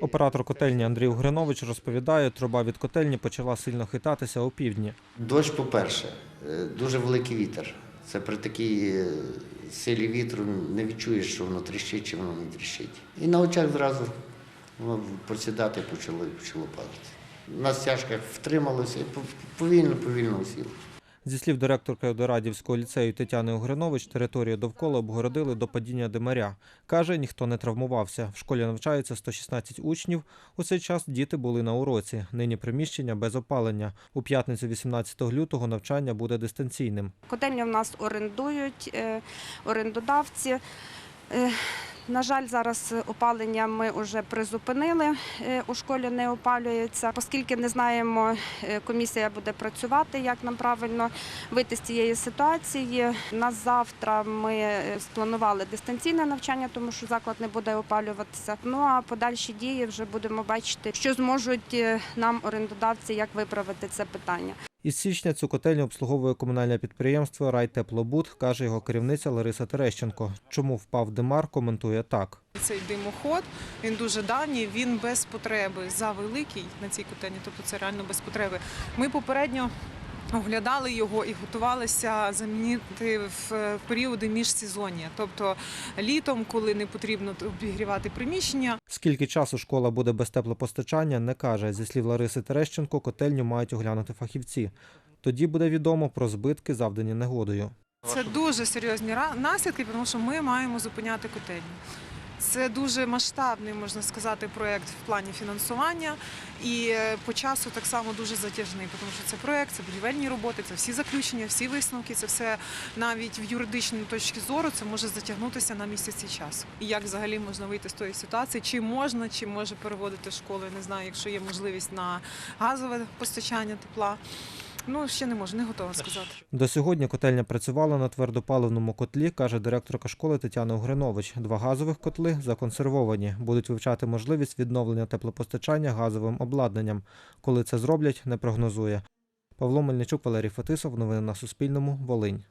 Оператор котельні Андрій Угринович розповідає, труба від котельні почала сильно хитатися о півдні. Дощ, по-перше, е, дуже великий вітер. Це при такій е, силі вітру не відчуєш, що воно тріщить чи воно не тріщить. І на очах зразу воно просідати почало, почало падати. На стяжках втрималося і повільно, повільно осіло. Зі слів директорки Одорадівського ліцею Тетяни Угринович, територію довкола обгородили до падіння димаря. Каже, ніхто не травмувався. В школі навчається 116 учнів. У цей час діти були на уроці. Нині приміщення без опалення. У п'ятницю 18 лютого навчання буде дистанційним. Котельню в нас орендують е, орендодавці. Е, На жаль, зараз опалення ми вже призупинили. е, У школі не опалюється, оскільки не знаємо, е, комісія буде працювати, як нам правильно вийти з цієї ситуації. На завтра ми е, спланували дистанційне навчання, тому що заклад не буде опалюватися. Ну а подальші дії вже будемо бачити, що зможуть е, нам орендодавці, як виправити це питання. Із січня цю котельню обслуговує комунальне підприємство Райтеплобуд, каже його керівниця Лариса Терещенко. Чому впав димар, коментує так. Цей димоход він дуже давній, він без потреби за великий на цій котельні, тобто це реально без потреби. Ми попередньо оглядали його і готувалися замінити в періоди міжсезоння, тобто літом, коли не потрібно обігрівати приміщення, Скільки часу школа буде без теплопостачання, не каже. Зі слів Лариси Терещенко, котельню мають оглянути фахівці. Тоді буде відомо про збитки, завдані негодою. Це дуже серйозні наслідки, тому що ми маємо зупиняти котельню. Це дуже масштабний, можна сказати, проєкт в плані фінансування і е, по часу так само дуже затяжний, тому що це проєкт, це будівельні роботи, це всі заключення, всі висновки, це все навіть в юридичній точці зору це може затягнутися на місяці часу. І як взагалі можна вийти з тої ситуації? Чи можна, чи може переводити школи, не знаю, якщо є можливість на газове постачання тепла. Ну, ще не можу, не готова сказати. До сьогодні котельня працювала на твердопаливному котлі, каже директорка школи Тетяна Угринович. Два газових котли законсервовані. Будуть вивчати можливість відновлення теплопостачання газовим обладнанням. Коли це зроблять, не прогнозує. Павло Мельничук, Валерій Фетисов. Новини на Суспільному. Волинь.